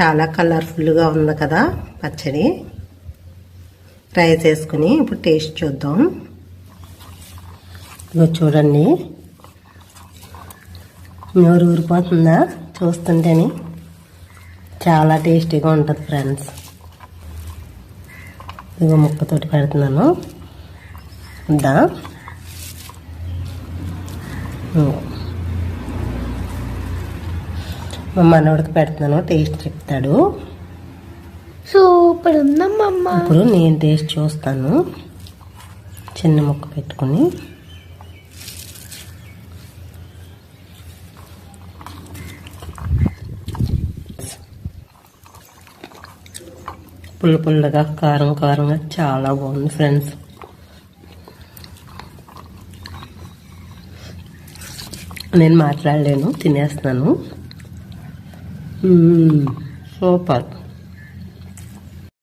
చాలా కలర్ఫుల్గా ఉంది కదా పచ్చడి. రైస్ వేసుకుని ఇప్పుడు టేస్ట్ చూద్దాం. ఇదిగో చూడండి. నోరు ఊరిపోతుందా? చూస్తుంటేనే. చాలా టేస్టీగా ఉంటుంది ఫ్రెండ్స్. ఇదిగో ముక్కతోటి పెడుతున్నాను. ఉందా మా మనవడికి పెడుతున్నాను టేస్ట్ చెప్తాడు. సూపర్ ఉందమ్మమ్మ ఇప్పుడు నేను టేస్ట్ చూస్తాను. చిన్న ముక్క పెట్టుకుని. పుల్ల పుల్లగా కారం కారంగా చాలా బాగుంది ఫ్రెండ్స్. నేను మాట్లాడలేను తినేస్తున్నాను. మ్మ్. సూపర్